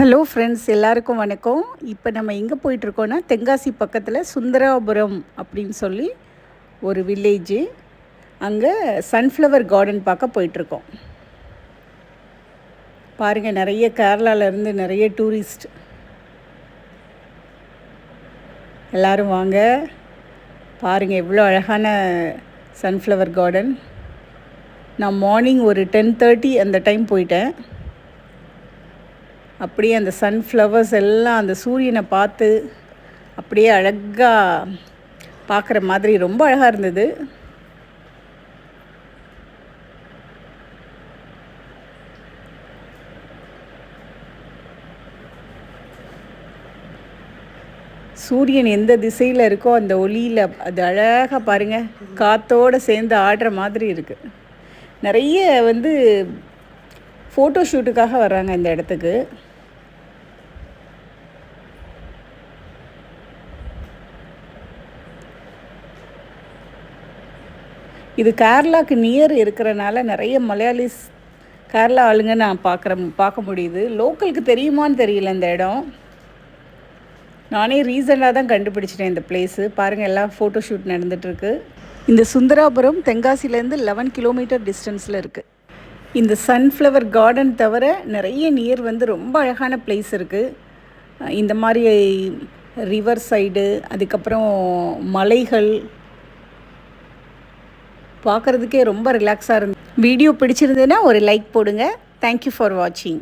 Hello friends எல்லாருக்கும் வணக்கம். இப்போ நம்ம எங்கே போயிட்டுருக்கோன்னா தென்காசி பக்கத்தில் சுந்தராபுரம் அப்படின்னு சொல்லி ஒரு வில்லேஜு அங்கே சன்ஃப்ளவர் கார்டன் பார்க்க போயிட்டுருக்கோம். பாருங்கள் நிறைய கேரளாவிலேருந்து நிறைய டூரிஸ்ட் எல்லோரும் வாங்க. பாருங்கள் எவ்வளோ அழகான சன்ஃப்ளவர் கார்டன் நான் மார்னிங் ஒரு டென் தேர்ட்டி அந்த டைம் போயிட்டேன். அப்படியே அந்த சன்ஃப்ளவர்ஸ் எல்லாம் அந்த சூரியனை பார்த்து அப்படியே அழகாக பார்க்குற மாதிரி ரொம்ப அழகாக இருந்தது. சூரியன் எந்த திசையில் இருக்கோ அந்த ஒளியில் அது அழகாக பாருங்கள் காற்றோடு சேர்ந்து ஆடுற மாதிரி இருக்குது நிறைய வந்து ஃபோட்டோ ஷூட்டுக்காக வர்றாங்க இந்த இடத்துக்கு. இது கேரளாவுக்கு நியர் இருக்கிறனால நிறைய மலையாளிஸ் கேரளா ஆளுங்க நான் பார்க்குற பார்க்க முடியுது. லோக்கலுக்கு தெரியுமான்னு தெரியல இந்த இடம். நானே ரீசெண்டாக தான் கண்டுபிடிச்சிட்டேன் இந்த பிளேஸு பாருங்கள் எல்லாம் ஃபோட்டோ ஷூட் நடந்துகிட்ருக்கு இந்த சுந்தராபுரம் தென்காசிலேருந்து லெவன் கிலோமீட்டர் டிஸ்டன்ஸில் இருக்குது இந்த சன்ஃப்ளவர் கார்டன் தவிர நிறைய நியர் வந்து ரொம்ப அழகான பிளேஸ் இருக்குது இந்த மாதிரி ரிவர் சைடு அதுக்கப்புறம் மலைகள் பார்க்குறதுக்கே ரொம்ப ரிலாக்ஸாக இருந்து வீடியோ பிடிச்சிருந்ததுன்னா ஒரு லைக் போடுங்க. தேங்க்யூ ஃபார் வாட்சிங்